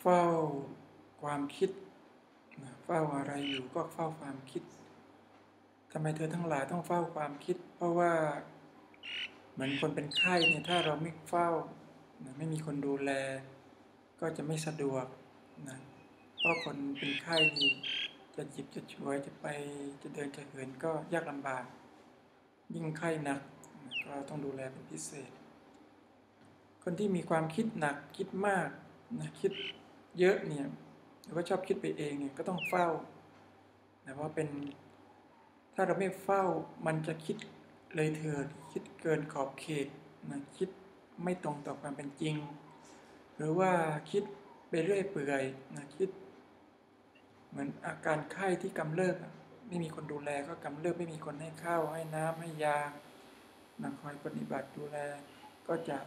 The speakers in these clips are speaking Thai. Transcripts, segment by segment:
เฝ้าความคิดเฝ้าอะไรอยู่ก็เฝ้าความคิดทำไมเธอทั้งหลายต้องเฝ้าความคิด เพราะว่าเหมือนคนเป็นไข้เนี่ยถ้าเราไม่เฝ้านะไม่มีคนดูแล ก็จะไม่สะดวกนะเพราะคนเป็นไข้นี่จะจิบจะช่วยจะไปจะเดินจะเหินก็ยากลำบาก ยิ่งไข้หนักก็ต้องดูแลเป็นพิเศษ คนที่มีความคิดหนักคิดมากนะคิด เยอะเนี่ยหรือว่าชอบคิดไปเองเนี่ยก็ต้องเฝ้านะว่าเป็นถ้าเราไม่เฝ้ามันจะคิดเลยเถิดคิดเกินขอบเขตนะคิดไม่ตรงต่อความเป็นจริง หรือว่าคิดไปเรื่อยเปื่อยนะคิด เหมือนอาการไข้ที่กำเริบไม่มีคนดูแลก็กำเริบไม่มีคนให้ข้าวให้น้ำให้ยานะคอยปฏิบัติดูแลก็จะ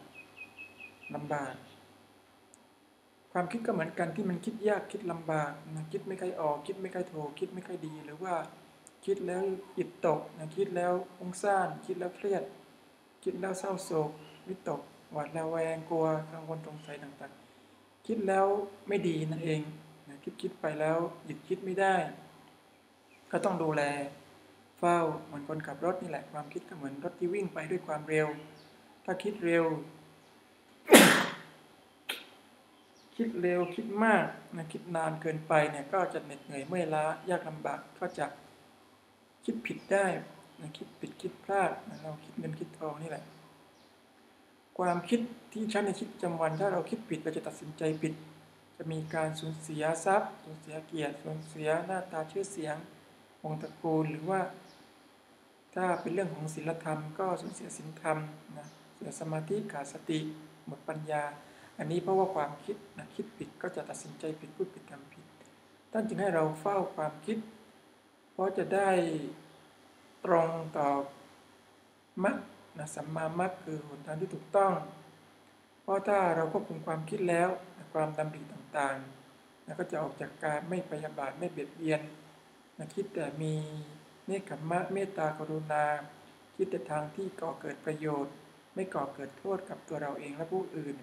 ลำบาก ความคิดก็เหมือนกันที่มันคิดยากคิดลำบากนะคิดไม่ค่อยออก คิดไม่ค่อยถูกคิดไม่ค่อยดี หรือว่าคิดแล้วจิตตกนะคิดแล้วฟุ้งซ่านคิดแล้วเครียด คิดแล้วเศร้าโศกวิตกหวาดระแวงกลัวกังวลสงสัยต่างๆ คิดแล้วไม่ดีนั่นเองนะคิดคิดไปแล้วหยุดคิดไม่ได้ ก็ต้องดูแล เฝ้าเหมือนคนขับรถนี่แหละความคิดก็เหมือนรถที่วิ่งไปด้วยความเร็ว ถ้าคิดเร็ว คิดเร็วคิดมากนะคิดนานเกินไปเนี่ยก็จะเหน็ดเหนื่อยเมื่อยล้ายากลำบากก็จะคิดผิดได้นะคิดผิดคิดพลาดนะเราคิดเงินคิดทองนี่แหละ ความคิดที่ใช้ในชีวิตประจำวัน ถ้าเราคิดผิดเราจะตัดสินใจผิด จะมีการสูญเสียทรัพย์สูญเสียเกียรติสูญเสียหน้าตาชื่อเสียงวงตระกูลหรือว่า ถ้าเป็นเรื่องของศีลธรรม ก็สูญเสียศีลธรรมนะเสียสมาธิขาดสติ หมดปัญญา อันนี้เพราะว่าความคิดนะคิดผิดก็จะตัดสินใจผิดพูดผิดทำผิด ท่านจึงให้เราเฝ้าความคิด เพราะจะได้ตรงต่อมรรคนะสัมมามรรคคือหนทางที่ถูกต้อง เพราะถ้าเราควบคุมความคิดแล้วความดำริต่างๆนะก็จะออกจากการไม่พยาบาทไม่เบียดเบียนนะคิดแต่มีเนคขมะเมตตากรุณา คิดแต่ทางที่ก่อเกิดประโยชน์ ไม่ก่อเกิดโทษกับตัวเราเองและผู้อื่น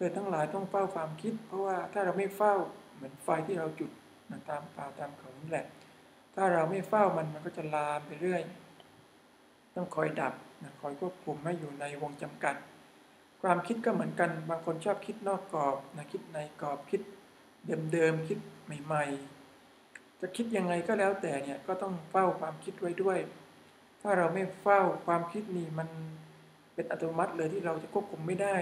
เธอทั้งหลายต้องเฝ้าความคิด เพราะว่าถ้าเราไม่เฝ้าเหมือนไฟที่เราจุดนะตามป่าตามเขานี่แหละ ถ้าเราไม่เฝ้ามันมันก็จะลามไปเรื่อย ต้องคอยดับนะคอยควบคุมไม่อยู่ในวงจำกัด ความคิดก็เหมือนกัน บางคนชอบคิดนอกกรอบนะคิดในกรอบคิดเดิมๆคิดใหม่ ๆ จะคิดยังไงก็แล้วแต่เนี่ยก็ต้องเฝ้าความคิดไว้ด้วย ถ้าเราไม่เฝ้าความคิดนี่มันเป็นอัตโนมัติเลยที่เราจะควบคุมไม่ได้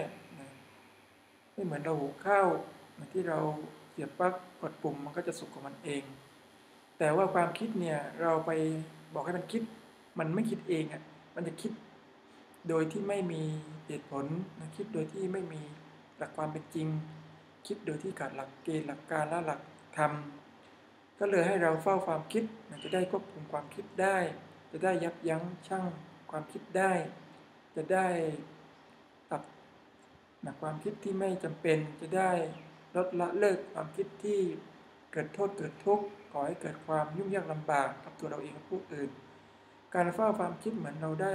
ไม่เหมือนเราหูข้าวที่เราเสียบปลั๊กกดปุ่มมันก็จะสุกของมันเอง แต่ว่าความคิดเนี่ยเราไปบอกให้มันคิด มันไม่คิดเองอะมันจะคิดโดยที่ไม่มีเหตุผลนะคิดโดยที่ไม่มีหลักความเป็นจริง คิดโดยที่ขาดหลักเกณฑ์หลักการและหลักธรรมก็เลยให้เราเฝ้าความคิดนจะได้ควบคุมความคิดได้ จะได้ยับยั้งชั่งความคิดได้ จะได้ตัด นะความคิดที่ไม่จำเป็นจะได้ลดละเลิกความคิดที่เกิดโทษเกิดทุกข์ก่อให้เกิดความยุ่งยากลำบากกับตัวเราเองกับผู้อื่น การเฝ้าความคิดเหมือนเราได้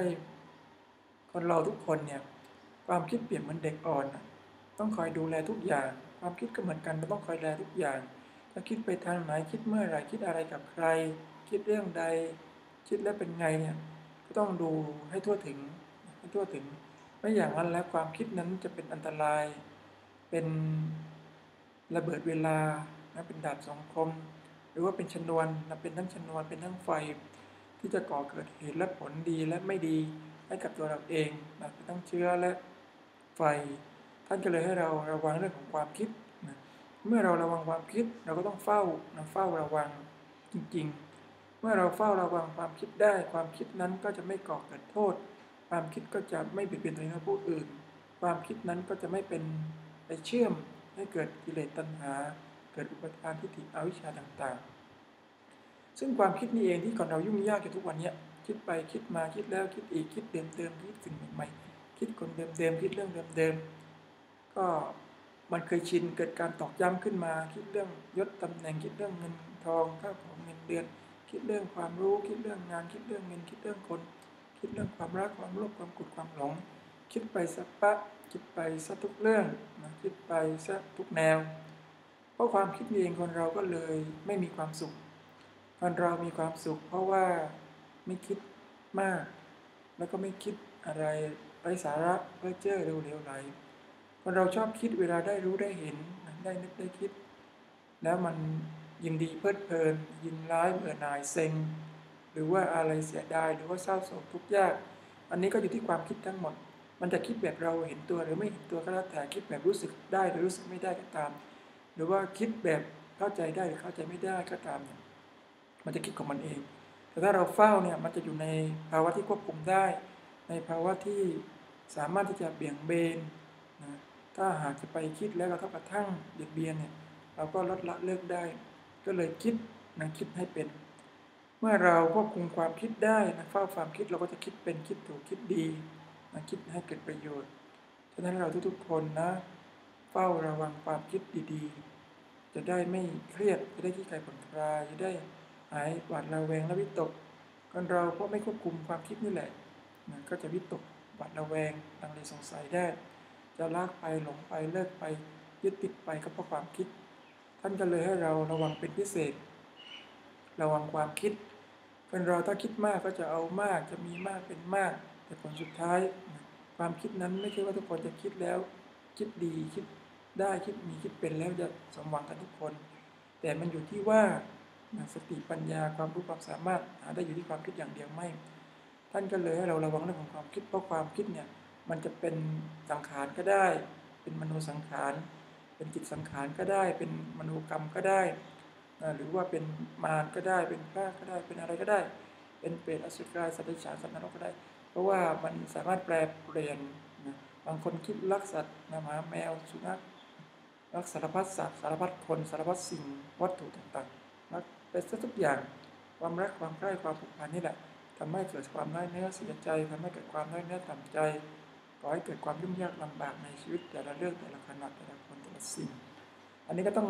คนเราทุกคนเนี่ยความคิดเปรียบเหมือนเด็กอ่อน ต้องคอยดูแลทุกอย่าง ความคิดก็เหมือนกันเราต้องคอยดูแลทุกอย่างจะคิดไปทางไหนคิดเมื่อไรคิดอะไรกับใคร คิดเรื่องใด คิดแล้วเป็นไงเนี่ยก็ต้องดูให้ทั่วถึงให้ทั่วถึง ไม่อย่างนั้นแล้วความคิดนั้นจะเป็นอันตราย เป็นระเบิดเวลานะเป็นดาบสองคม หรือว่าเป็นชนวนนะเป็นทั้งชนวนเป็นทั้งไฟ ที่จะก่อเกิดเหตุและผลดีและไม่ดีให้กับตัวเราเองนะเป็นทั้งเชื้อและไฟ ท่านก็เลยให้เราระวังเรื่องของความคิดนะเมื่อเราระวังความคิดเราก็ต้องเฝ้านะเฝ้าระวังจริง ๆ เมื่อเราเฝ้าระวังความคิดได้ ความคิดนั้นก็จะไม่ก่อเกิดโทษ ความคิดก็จะไม่เบียดเบียนตัวเองและผู้อื่น ความคิดนั้นก็จะไม่เป็นไปเชื่อมให้เกิดกิเลสตัณหา เกิดอุปทานทิฏฐิอวิชชาต่างๆ ซึ่งความคิดนี้เองที่ก่อนเรายุ่งยากอยู่ทุกวันนี้คิดไปคิดมาคิดแล้วคิดอีกคิดเดิมเดิมคิดสิ่งใหม่ๆคิดคนเดิมเดิมคิดเรื่องเดิมเดิมก็มันเคยชินเกิดการตอกย้ำขึ้นมา คิดเรื่องยศตำแหน่งคิดเรื่องเงินทองข้าวของเงินเดือน คิดเรื่องความรู้คิดเรื่องงานคิดเรื่องเงินคิดเรื่องคน คิดเรื่องความรักความโลภความกดความหลง คิดไปสักปะคิดไปสักทุกเรื่องนะคิดไปสักทุกแนว เพราะความคิดมีเองคนเราก็เลยไม่มีความสุข คนเรามีความสุข เพราะว่าไม่คิดมาก แล้วก็ไม่คิดอะไรไร้สาระเพ้อเจ้อเร็วๆไหลคนเราชอบคิดเวลาได้รู้ได้เห็นได้นึกได้คิด แล้วมันยินดีเพลิดเพลิน ยินร้ายเบื่อหน่ายเซ็ง หรือว่าอะไรเสียดายหรือว่าเศร้าโศกทุกข์ยาก อันนี้ก็อยู่ที่ความคิดทั้งหมด มันจะคิดแบบเราเห็นตัวหรือไม่เห็นตัวก็แล้วแต่คิดแบบรู้สึกได้หรือรู้สึกไม่ได้ก็ตาม หรือว่าคิดแบบเข้าใจได้หรือเข้าใจไม่ได้ก็ตามเนี่ยมันจะคิดของมันเอง แต่ถ้าเราเฝ้าเนี่ยมันจะอยู่ในภาวะที่ควบคุมได้ ในภาวะที่สามารถที่จะเบี่ยงเบนนะถ้าหากจะไปคิดแล้วกระทบกระทั่งเบียดเบียนเนี่ยเราก็ลดละเลิกได้ ก็เลยคิดนะคิดให้เป็น เมื่อเราควบคุมความคิดได้นะเฝ้าความคิดเราก็จะคิดเป็นคิดถูกคิดดีนะคิดให้เกิดประโยชน์ฉะนั้นเราทุกๆคนนะ เฝ้าระวังความคิดดีๆ จะได้ไม่เครียดจะได้ขี้ไก่ผ่อนคลายจะได้หายหวาดระแวงและวิตกคนเราเพราะไม่ควบคุมความคิดนี่แหละนะก็จะวิตกหวาดระแวงลังเลสงสัยได้ จะลากไปหลงไปเลิกไปยึดติดไปก็เพราะความคิด ท่านก็เลยให้เราระวังเป็นพิเศษ ระวังความคิด คนเราถ้าคิดมากก็จะเอามากจะมีมากเป็นมาก แต่ผลสุดท้าย ความคิดนั้นไม่ใช่ว่าทุกคนจะคิดแล้ว คิดดีคิดได้คิดมีคิดเป็นแล้วจะสมหวังกันทุกคน แต่มันอยู่ที่ว่าสติปัญญาความรู้ความสามารถหาได้อยู่ที่ความคิดอย่างเดียวไม่ ท่านก็เลยให้เราระวังเรื่องของความคิดเพราะความคิดเนี่ยมันจะเป็นสังขารก็ได้ เป็นมโนสังขาร เป็นจิตสังขารก็ได้ เป็นมโนกรรมก็ได้ หรือว่าเป็นมารก็ได้ เป็นพระก็ได้ เป็นอะไรก็ได้ เป็นเปรตอสุรกายสัตว์เดรัจฉานสัตว์นรกก็ได้ เพราะว่ามันสามารถแปลเปลี่ยนนะบางคนคิดรักสัตว์นะหมาแมวสุนัขรักสารพัดสัตว์สารพัดคนสารพัดสิ่งวัตถุต่างๆรักไปซะทุกอย่างความรักความใกล้ความผูกพันนี่แหละทำให้เกิดความน้อยเนื้อเสียใจทำให้เกิดความน้อยเนื้อต่ำใจก่อให้เกิดความยุ่งยากลำบากในชีวิตแต่ละเรื่องแต่ละขณะแต่ละคนแต่ละสิ่ง อันนี้ก็ต้อง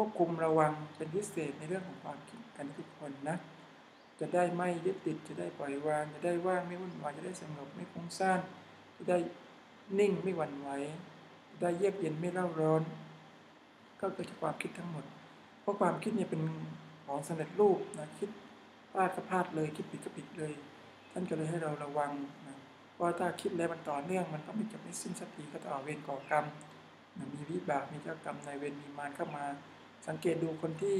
ควบคุมระวังเป็นพิเศษในเรื่องของความคิดกันทุกคนนะ จะได้ไม่ยึดติดจะได้ปล่อยวาง จะได้ว่างไม่วุ่นวายจะได้สงบไม่ฟุ้งซ่านจะได้นิ่งไม่หวั่นไหวจะได้เยือกเย็นไม่เร่าร้อน ก็เกิดจากความคิดทั้งหมด เพราะความคิดเนี่ยเป็นของสำเร็จรูปนะคิดพลาดก็พลาดเลยคิดผิดก็ผิดเลย ท่านก็เลยให้เราระวังนะเพราะว่าถ้าคิดแล้วมันต่อเนื่องมันก็ไม่จบไม่สิ้นสักทีก็ต่อเวรก่อกรรมมีวิบากมีเจ้ากรรมนายเวรมีมารเข้ามา สังเกตดูคนที่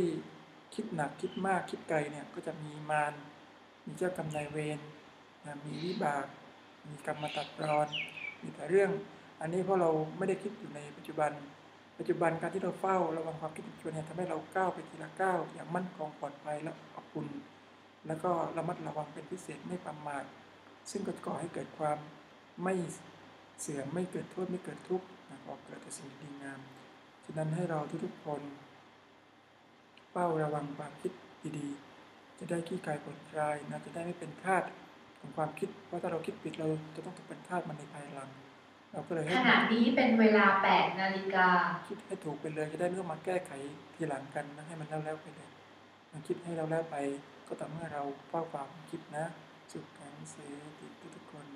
คิดหนักคิดมากคิดไกลเนี่ยก็จะมีมารมีเจ้ากรรมนายเวรนะมีวิบาก มีกรรมตัดรอน มีแต่เรื่อง อันนี้เพราะเราไม่ได้คิดอยู่ในปัจจุบัน ปัจจุบันการที่เราเฝ้าระวังความคิดปัจจุบันเนี่ยทำให้เราก้าวไปทีละก้าวอย่างมั่นคงปลอดภัยและอบอุ่นแล้วก็ระมัดระวังเป็นพิเศษไม่ประมาทซึ่งก็ก่อให้เกิดความไม่เสื่อมไม่เกิดโทษไม่เกิดทุกข์นะก่อเกิดแต่สิ่งดีงาม ฉะนั้นให้เราทุกๆคน เฝ้าระวังความคิดดีๆ จะได้ขี้กายผลคลายนะจะได้ไม่เป็นทาสของความคิดเพราะถ้าเราคิดผิดเราจะต้องตกเป็นทาสมันในภายหลัง เราก็เลยขให้ณะนี้เป็นเวลา8นาฬิกาคิดให้ถูกไปเลยจะได้ไม่ต้องมาแก้ไขทีหลังกันนะให้มันแล้วแล้วๆไปเลยมันคิดให้เราแล้วไปก็ต่อเมื่อเราเฝ้าความคิดนะ สุขกันเสียติดทุกๆคน